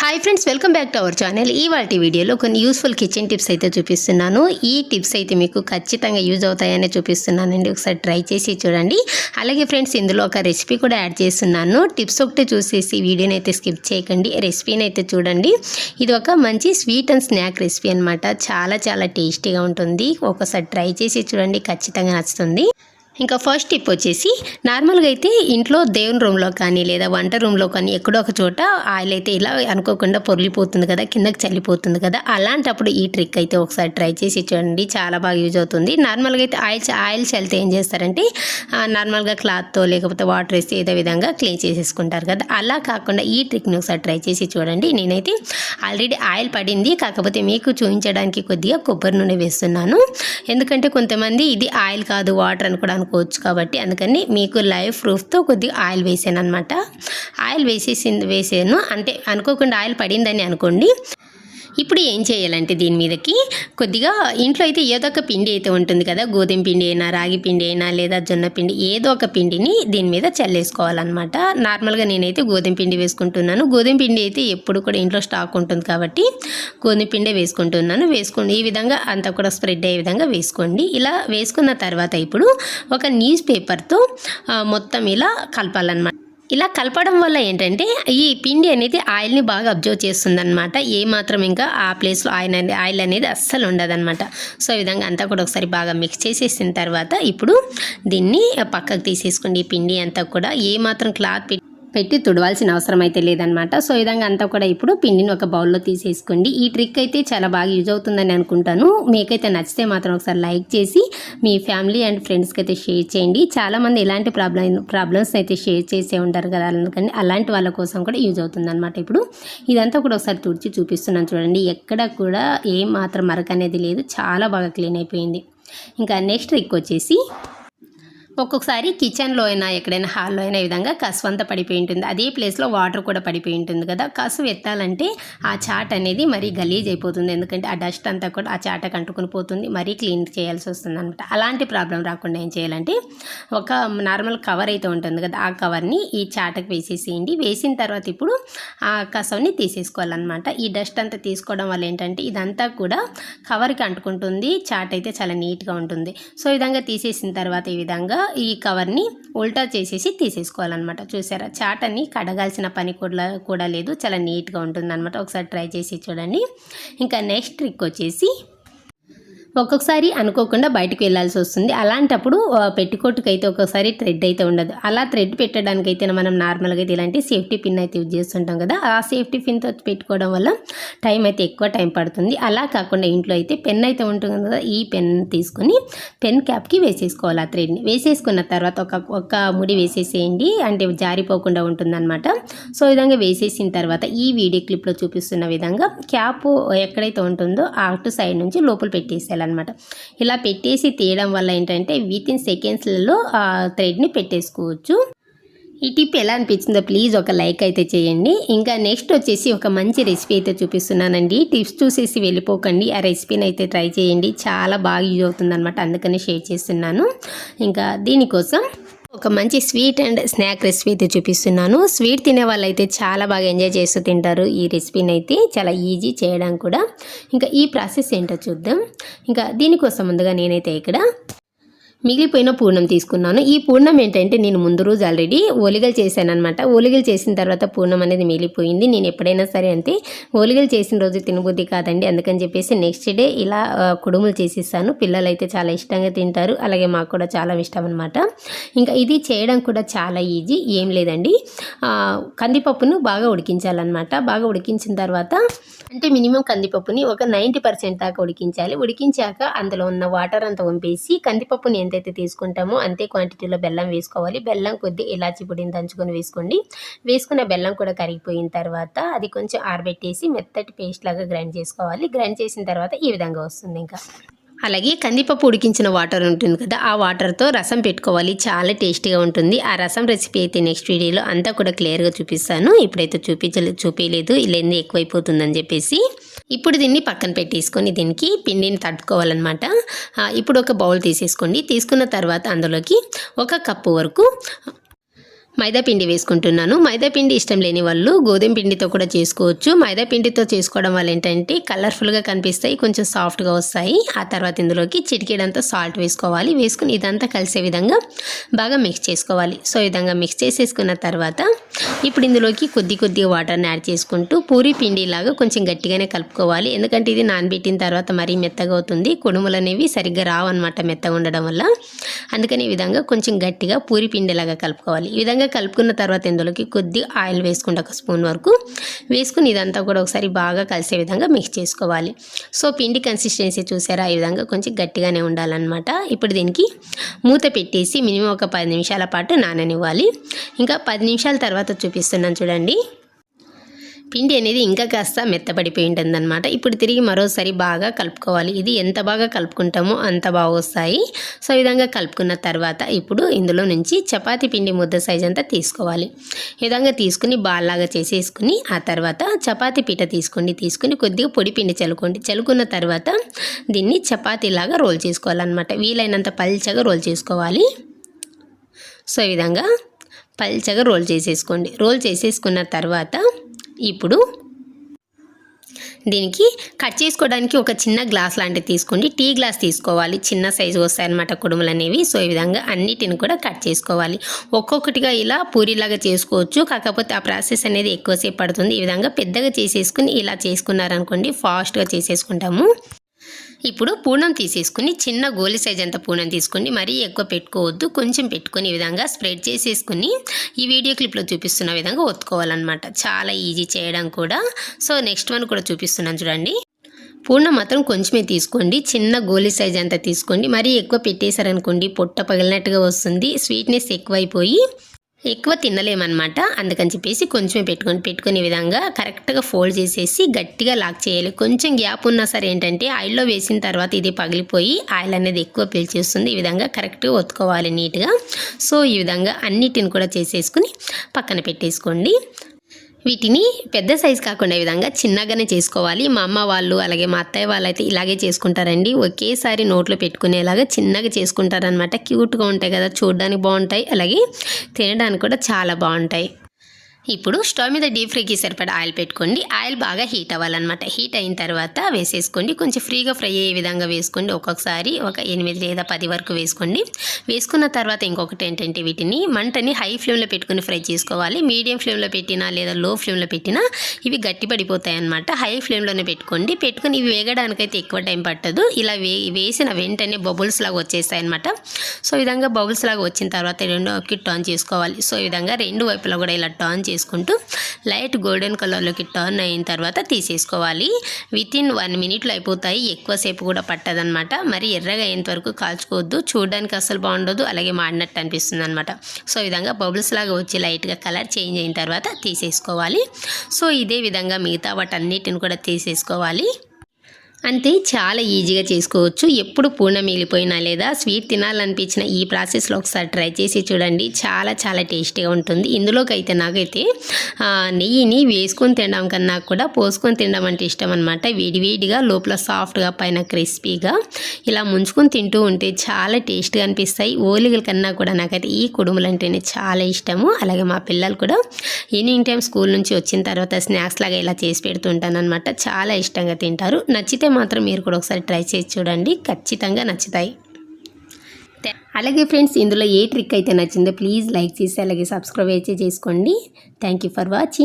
Hi friends welcome back to our channel ఈ వీడియోలో కొన్ని యూస్ఫుల్ కిచెన్ టిప్స్ అయితే చూపిస్తున్నాను. ఈ టిప్స్ అయితే మీకు ఖచ్చితంగా యూజ్ అవుతాయని చూపిస్తున్నానండి. ఒకసారి ట్రై చేసి చూడండి. అలాగే ఫ్రెండ్స్ ఇందులో ఒక రెసిపీ కూడా యాడ్ చేస్తున్నాను. టిప్స్ ఒకటి చూసేసి వీడియోని అయితే స్కిప్ చేయకండి. రెసిపీని అయితే చూడండి. ఇది ఒక మంచి స్వీట్ అండ్ స్నాక్ రెసిపీ అనమాట చాలా చాలా టేస్టీగా ఉంటుంది. ఒకసారి ట్రై చేసి చూడండి. ఖచ్చితంగా నచ్చుతుంది. ఇంకా ఫస్ట్ టిప్ వచ్చేసి నార్మల్గా అయితే ఇంట్లో దేవుని రూమ్లో కానీ లేదా వంట రూమ్లో కానీ ఎక్కడో ఒక చోట ఆయిల్ అయితే ఇలా అనుకోకుండా పొర్లిపోతుంది కదా కిందకి చల్లిపోతుంది కదా అలాంటప్పుడు ఈ ట్రిక్ అయితే ఒకసారి ట్రై చేసి చూడండి చాలా బాగా యూజ్ అవుతుంది. నార్మల్గా అయితే ఆయిల్ ఆయిల్ చల్లితే ఏం చేస్తారంటే నార్మల్గా క్లాత్తో లేకపోతే వాటర్ వేసి ఏదో విధంగా క్లీన్ చేసేసుకుంటారు కదా అలా కాకుండా ఈ ట్రిక్ని ఒకసారి ట్రై చేసి చూడండి. నేనైతే ఆల్రెడీ ఆయిల్ పడింది కాకపోతే మీకు చూపించడానికి కొద్దిగా కొబ్బరి నూనె వేస్తున్నాను. ఎందుకంటే కొంతమంది ఇది ఆయిల్ కాదు వాటర్ అని కూడా అనుకోవచ్చు కాబట్టి అందుకని మీకు లైవ్ ప్రూఫ్తో కొద్దిగా ఆయిల్ వేసాను అనమాట ఆయిల్ వేసేసింది వేసాను. అంటే అనుకోకుండా ఆయిల్ పడిందని అనుకోండి. ఇప్పుడు ఏం చేయాలంటే దీని మీదకి? కొద్దిగా ఇంట్లో అయితే ఏదో ఒక పిండి అయితే ఉంటుంది కదా గోధుమ పిండి అయినా రాగి పిండి అయినా లేదా జొన్న పిండి ఏదో ఒక పిండిని దీని మీద చల్లేసుకోవాలన్నమాట. నార్మల్గా నేనైతే గోధుమ పిండి వేసుకుంటున్నాను. గోధుమ పిండి అయితే ఎప్పుడు కూడా ఇంట్లో స్టాక్ ఉంటుంది కాబట్టి గోధుమ పిండే వేసుకుంటున్నాను. వేసుకోండి. ఈ విధంగా అంతా కూడా స్ప్రెడ్ అయ్యే విధంగా వేసుకోండి. ఇలా వేసుకున్న తర్వాత ఇప్పుడు ఒక న్యూస్ పేపర్తో మొత్తం ఇలా కలపాలన్నమాట. ఇలా కలపడం వల్ల ఏంటంటే ఈ పిండి అనేది ఆయిల్ని బాగా అబ్జర్వ్ చేస్తుందన్నమాట. ఏ మాత్రం ఇంకా ఆ ప్లేస్లో ఆయిల్ అనేది ఆయిల్ అనేది అస్సలు ఉండదన్నమాట. సో ఈ విధంగా అంతా కూడా ఒకసారి బాగా మిక్స్ చేసేసిన తర్వాత ఇప్పుడు దీన్ని పక్కకు తీసేసుకోండి ఈ పిండి అంతా కూడా. ఏ మాత్రం క్లాత్ పెట్టి పెట్టి తుడవాల్సిన అవసరం అయితే లేదనమాట సో ఈ విధంగా అంతా కూడా ఇప్పుడు పిండిని ఒక బౌల్లో తీసేసుకోండి. ఈ ట్రిక్ అయితే చాలా బాగా యూజ్ అవుతుందని అనుకుంటాను. మీకైతే నచ్చితే మాత్రం ఒకసారి లైక్ చేసి మీ ఫ్యామిలీ అండ్ ఫ్రెండ్స్కి అయితే షేర్ చేయండి. చాలామంది ఇలాంటి ప్రాబ్లమ్ ప్రాబ్లమ్స్ అయితే షేర్ చేసే ఉంటారు కదా అందుకని అలాంటి వాళ్ళ కోసం కూడా యూజ్ అవుతుంది అనమాట ఇప్పుడు. ఇదంతా కూడా ఒకసారి తుడిచి చూపిస్తున్నాను చూడండి. ఎక్కడ కూడా ఏం మాత్రం మరక అనేది లేదు. చాలా బాగా క్లీన్ అయిపోయింది. ఇంకా నెక్స్ట్ ట్రిక్ వచ్చేసి ఒక్కొక్కసారి కిచెన్లో అయినా ఎక్కడైనా హాల్లో అయినా విధంగా కసు అంతా పడిపోయి ఉంటుంది. అదే ప్లేస్లో వాటర్ కూడా పడిపోయి ఉంటుంది కదా. కసు ఎత్తాలంటే ఆ చాట్ అనేది మరీ గలీజ్ అయిపోతుంది. ఎందుకంటే ఆ డస్ట్ అంతా కూడా ఆ చాటకు అంటుకుని పోతుంది. మరీ క్లీన్ చేయాల్సి వస్తుంది అనమాట అలాంటి ప్రాబ్లం రాకుండా ఏం చేయాలంటే ఒక నార్మల్ కవర్ అయితే ఉంటుంది కదా ఆ కవర్ని ఈ చాటకు వేసేసేయండి. వేసిన తర్వాత ఇప్పుడు ఆ కసవుని తీసేసుకోవాలన్నమాట. ఈ డస్ట్ అంతా తీసుకోవడం వల్ల ఏంటంటే ఇదంతా కూడా కవర్కి అంటుకుంటుంది. చాట్ అయితే చాలా నీట్గా ఉంటుంది. సో ఈ విధంగా తీసేసిన తర్వాత ఈ విధంగా ఈ కవర్ని ఉల్టా చేసేసి తీసేసుకోవాలన్నమాట. చూసారా? చాట్ అని కడగాల్సిన పని కూడా కూడా లేదు. చాలా నీట్గా ఉంటుంది అనమాట ఒకసారి ట్రై చేసి చూడండి. ఇంకా నెక్స్ట్ ట్రిక్ వచ్చేసి ఒక్కొక్కసారి అనుకోకుండా బయటకు వెళ్ళాల్సి వస్తుంది. అలాంటప్పుడు పెట్టుకోటుకు అయితే ఒక్కొక్కసారి థ్రెడ్ అయితే ఉండదు. అలా థ్రెడ్ పెట్టడానికి అయితే మనం నార్మల్గా అయితే ఇలాంటి సేఫ్టీ పిన్ అయితే యూజ్ చేస్తుంటాం కదా. ఆ సేఫ్టీ పిన్తో పెట్టుకోవడం వల్ల టైం అయితే ఎక్కువ టైం పడుతుంది. అలా కాకుండా ఇంట్లో అయితే పెన్ అయితే ఉంటుంది కదా. ఈ పెన్ తీసుకొని పెన్ క్యాప్కి వేసేసుకోవాలి ఆ థ్రెడ్ని వేసేసుకున్న తర్వాత ఒక ఒక ముడి వేసేసేయండి. అంటే జారిపోకుండా ఉంటుందన్నమాట. సో ఈ విధంగా వేసేసిన తర్వాత ఈ వీడియో క్లిప్లో చూపిస్తున్న విధంగా క్యాప్ ఎక్కడైతే ఉంటుందో అటు సైడ్ నుంచి లోపల పెట్టేసేయాలి. పెట్టేసేయాలన్నమాట ఇలా పెట్టేసి తీయడం వల్ల ఏంటంటే విత్ ఇన్ సెకండ్స్లలో ఆ థ్రెడ్ని పెట్టేసుకోవచ్చు. ఈ టిప్ ఎలా అనిపించిందో ప్లీజ్ ఒక లైక్ అయితే చేయండి. ఇంకా నెక్స్ట్ వచ్చేసి ఒక మంచి రెసిపీ అయితే చూపిస్తున్నానండి. టిప్స్ చూసేసి వెళ్ళిపోకండి. ఆ రెసిపీని అయితే ట్రై చేయండి. చాలా బాగా యూజ్ అవుతుంది అనమాట అందుకని షేర్ చేస్తున్నాను. ఇంకా దీనికోసం ఒక మంచి స్వీట్ అండ్ స్నాక్ రెసిపీ అయితే చూపిస్తున్నాను. స్వీట్ తినే వాళ్ళైతే చాలా బాగా ఎంజాయ్ చేస్తూ తింటారు ఈ రెసిపీని అయితే చాలా ఈజీ చేయడం కూడా. ఇంకా ఈ ప్రాసెస్ ఏంటో చూద్దాం. ఇంకా దీనికోసం ముందుగా నేనైతే ఇక్కడ మిగిలిపోయిన పూర్ణం తీసుకున్నాను. ఈ పూర్ణం ఏంటంటే నేను ముందు రోజు ఆల్రెడీ ఒలిగలు చేశాను అనమాట ఒలిగలు చేసిన తర్వాత పూర్ణం అనేది మిగిలిపోయింది. నేను ఎప్పుడైనా సరే అంతే ఒలిగలు చేసిన రోజు తినబుద్ధి కాదండి. అందుకని చెప్పేసి నెక్స్ట్ డే ఇలా కుడుములు చేసిస్తాను పిల్లలు అయితే చాలా ఇష్టంగా తింటారు. అలాగే మాకు కూడా చాలా ఇష్టం అనమాట ఇంకా ఇది చేయడం కూడా చాలా ఈజీ ఏం లేదండి. కందిపప్పును బాగా ఉడికించాలన్నమాట. బాగా ఉడికించిన తర్వాత అంటే మినిమం కందిపప్పుని ఒక నైంటీ పర్సెంట్ దాకా ఉడికించాలి. ఉడికించాక అందులో ఉన్న వాటర్ అంతా వంపేసి కందిపప్పుని ఎంతైతే తీసుకుంటామో అంతే క్వాంటిటీలో బెల్లం వేసుకోవాలి. బెల్లం కొద్ది ఇలాచి పొడిని దంచుకొని వేసుకోండి. వేసుకున్న బెల్లం కూడా కరిగిపోయిన తర్వాత అది కొంచెం ఆరబెట్టేసి మెత్తటి పేస్ట్ లాగా గ్రైండ్ చేసుకోవాలి. గ్రైండ్ చేసిన తర్వాత ఈ విధంగా వస్తుంది ఇంకా. అలాగే కందిపప్పు ఉడికించిన వాటర్ ఉంటుంది కదా ఆ వాటర్తో రసం పెట్టుకోవాలి. చాలా టేస్టీగా ఉంటుంది. ఆ రసం రెసిపీ అయితే నెక్స్ట్ వీడియోలో అంతా కూడా క్లియర్గా చూపిస్తాను. ఇప్పుడైతే చూపించలేదు చూపించలేదు ఇలా ఎక్కువైపోతుందని చెప్పేసి ఇప్పుడు దీన్ని పక్కన పెట్టేసుకొని దీనికి పిండిని తట్టుకోవాలన్నమాట. ఇప్పుడు ఒక బౌల్ తీసేసుకోండి. తీసుకున్న తర్వాత అందులోకి ఒక కప్పు వరకు మైదా పిండి వేసుకుంటున్నాను. మైదా పిండి ఇష్టం లేని వాళ్ళు గోధుమ పిండితో కూడా చేసుకోవచ్చు. మైదాపిండితో చేసుకోవడం వల్ల ఏంటంటే కలర్ఫుల్గా కనిపిస్తాయి కొంచెం సాఫ్ట్గా వస్తాయి. ఆ తర్వాత ఇందులోకి చిటికెడంతా సాల్ట్ వేసుకోవాలి. వేసుకుని ఇదంతా కలిసే విధంగా బాగా మిక్స్ చేసుకోవాలి. సో విధంగా మిక్స్ చేసేసుకున్న తర్వాత ఇప్పుడు ఇందులోకి కొద్ది కొద్దిగా వాటర్ని యాడ్ చేసుకుంటూ పూరి పిండి లాగా కొంచెం గట్టిగానే కలుపుకోవాలి. ఎందుకంటే ఇది నానబెట్టిన తర్వాత మరీ మెత్తగా అవుతుంది. కుడుములు అనేవి సరిగ్గా రావన్నమాట మెత్తగా ఉండడం వల్ల. అందుకని ఈ విధంగా కొంచెం గట్టిగా పూరి పిండిలాగా కలుపుకోవాలి. ఈ విధంగా కలుపుకున్న తర్వాత ఇందులోకి కొద్ది ఆయిల్ వేసుకుంటే ఒక స్పూన్ వరకు వేసుకుని ఇదంతా కూడా ఒకసారి బాగా కలిసే విధంగా మిక్స్ చేసుకోవాలి. సో పిండి కన్సిస్టెన్సీ చూసారా? ఈ విధంగా కొంచెం గట్టిగానే ఉండాలన్నమాట. ఇప్పుడు దీనికి మూత పెట్టేసి మినిమం ఒక పది నిమిషాల పాటు నాననివ్వాలి. ఇంకా పది నిమిషాల తర్వాత చూపిస్తున్నాను చూడండి. పిండి అనేది ఇంకా కాస్త మెత్తబడిపోయి ఉంటుందన్నమాట. ఇప్పుడు తిరిగి మరోసారి బాగా కలుపుకోవాలి. ఇది ఎంత బాగా కలుపుకుంటామో అంత బాగా వస్తాయి సో విధంగా కలుపుకున్న తర్వాత ఇప్పుడు ఇందులో నుంచి చపాతి పిండి ముద్ద సైజ్ అంతా తీసుకోవాలి. ఈ విధంగా తీసుకుని బాల్లాగా చేసేసుకుని ఆ తర్వాత చపాతి పీట తీసుకోండి. తీసుకుని కొద్దిగా పొడి పిండి చల్లుకోండి. చల్లుకున్న తర్వాత దీన్ని చపాతీలాగా రోల్ చేసుకోవాలన్నమాట. వీలైనంత పల్చగా రోల్ చేసుకోవాలి. సో ఈ విధంగా పల్చగా రోల్ చేసేసుకోండి. రోల్ చేసేసుకున్న తర్వాత ఇప్పుడు దీనికి కట్ చేసుకోవడానికి ఒక చిన్న గ్లాస్ లాంటిది తీసుకోండి. టీ గ్లాస్ తీసుకోవాలి. చిన్న సైజు వస్తాయన్నమాట కుడుములు అనేవి సో ఈ విధంగా అన్నిటిని కూడా కట్ చేసుకోవాలి. ఒక్కొక్కటిగా ఇలా పూరిలాగా చేసుకోవచ్చు. కాకపోతే ఆ ప్రాసెస్ అనేది ఎక్కువసేపు పడుతుంది. ఈ విధంగా పెద్దగా చేసేసుకుని ఇలా చేసుకున్నారనుకోండి ఫాస్ట్గా చేసేసుకుంటాము. ఇప్పుడు పూనం తీసేసుకుని చిన్న గోలి సైజ్ అంత పూనం తీసుకోండి మరీ ఎక్కువ పెట్టుకోవద్దు. కొంచెం పెట్టుకుని ఈ విధంగా స్ప్రెడ్ చేసేసుకుని ఈ వీడియో క్లిప్లో చూపిస్తున్న విధంగా ఒత్తుకోవాలన్నమాట. చాలా ఈజీ చేయడం కూడా. సో నెక్స్ట్ వన్ కూడా చూపిస్తున్నాను చూడండి. పూర్ణం మాత్రం కొంచెమే తీసుకోండి. చిన్న గోలీ సైజ్ అంతా తీసుకోండి. మరీ ఎక్కువ పెట్టేశారనుకోండి పొట్ట పగిలినట్టుగా వస్తుంది. స్వీట్నెస్ ఎక్కువైపోయి ఎక్కువ తినలేమన్నమాట. అందుకని చెప్పేసి కొంచెమే పెట్టుకొని పెట్టుకునే విధంగా కరెక్ట్గా ఫోల్డ్ చేసేసి గట్టిగా లాక్ చేయాలి. కొంచెం గ్యాప్ ఉన్నా సరే ఏంటంటే ఆయిల్లో వేసిన తర్వాత ఇది పగిలిపోయి ఆయిల్ అనేది ఎక్కువ పీల్చేస్తుంది. ఈ విధంగా కరెక్ట్గా ఒత్తుకోవాలి నీట్గా. సో ఈ విధంగా అన్నిటిని కూడా చేసేసుకుని పక్కన పెట్టేసుకోండి. వీటిని పెద్ద సైజు కాకుండా విధంగా చిన్నగానే చేసుకోవాలి. మా అమ్మ వాళ్ళు అలాగే మా అత్తయ్య వాళ్ళు అయితే ఇలాగే చేసుకుంటారండి. ఒకేసారి నోట్లో పెట్టుకునేలాగా చిన్నగా చేసుకుంటారనమాట క్యూట్గా ఉంటాయి కదా చూడడానికి బాగుంటాయి. అలాగే తినడానికి కూడా చాలా బాగుంటాయి. ఇప్పుడు స్టవ్ మీద డీప్ ఫ్రైకి సరిపడా ఆయిల్ పెట్టుకోండి. ఆయిల్ బాగా హీట్ అవ్వాలన్నమాట. హీట్ అయిన తర్వాత వేసేసుకోండి. కొంచెం ఫ్రీగా ఫ్రై అయ్యే విధంగా వేసుకోండి. ఒక్కొక్కసారి ఒక ఎనిమిది లేదా పది వరకు వేసుకోండి. వేసుకున్న తర్వాత ఇంకొకటి ఏంటంటే వీటిని మంటని హై ఫ్లేమ్లో పెట్టుకుని ఫ్రై చేసుకోవాలి. మీడియం ఫ్లేమ్లో పెట్టినా లేదా లో ఫ్లేమ్లో పెట్టినా ఇవి గట్టిపడిపోతాయి అనమాట హై ఫ్లేమ్లోనే పెట్టుకోండి. పెట్టుకుని ఇవి వేగడానికైతే ఎక్కువ టైం పట్టదు. ఇలా వే వేసిన వెంటనే బబుల్స్ లాగా వచ్చేస్తాయి అనమాట సో ఈ విధంగా బబుల్స్ లాగా వచ్చిన తర్వాత రెండు వైపుకి టర్న్ చేసుకోవాలి. సో ఈ విధంగా రెండు వైపులా కూడా ఇలా టర్న్ చేసుకుంటూ లైట్ గోల్డెన్ కలర్లోకి టర్న్ అయిన తర్వాత తీసేసుకోవాలి. విత్ ఇన్ వన్ మినిట్లో అయిపోతాయి. ఎక్కువసేపు కూడా పట్టదనమాట మరి ఎర్రగా అయ్యేంత వరకు కాల్చుకోవద్దు. చూడడానికి అసలు బాగుండదు. అలాగే మాడినట్టు అనిపిస్తుంది అనమాట సో ఈ విధంగా బబుల్స్ లాగా వచ్చి లైట్గా కలర్ చేంజ్ అయిన తర్వాత తీసేసుకోవాలి. సో ఇదే విధంగా మిగతా వాటన్నిటిని కూడా తీసేసుకోవాలి. అంతే చాలా ఈజీగా చేసుకోవచ్చు. ఎప్పుడు పూర్ణ మిగిలిపోయినా లేదా స్వీట్ తినాలనిపించిన ఈ ప్రాసెస్లో ఒకసారి ట్రై చేసి చూడండి. చాలా చాలా టేస్టీగా ఉంటుంది. ఇందులోకి అయితే నాకైతే నెయ్యిని వేసుకొని తినడం కన్నా కూడా పోసుకొని తినడం అంటే ఇష్టం అనమాట వేడివేడిగా లోపల సాఫ్ట్గా పైన క్రిస్పీగా ఇలా ముంచుకొని తింటూ ఉంటే చాలా టేస్ట్గా అనిపిస్తాయి. ఓలిగల కన్నా కూడా నాకైతే ఈ కుడుములు అంటేనే చాలా ఇష్టము. అలాగే మా పిల్లలు కూడా ఈవినింగ్ టైం స్కూల్ నుంచి వచ్చిన తర్వాత స్నాక్స్ లాగా ఇలా చేసి పెడుతుంటాను చాలా ఇష్టంగా తింటారు. నచ్చితే మాత్రం మీరు కూడా ఒకసారి ట్రై చేసి చూడండి. ఖచ్చితంగా నచ్చుతాయి. అలాగే ఫ్రెండ్స్ ఇందులో ఏ ట్రిక్ అయితే నచ్చిందో ప్లీజ్ లైక్ చేసి అలాగే సబ్స్క్రైబ్ అయితే చేసుకోండి. Thank you for watching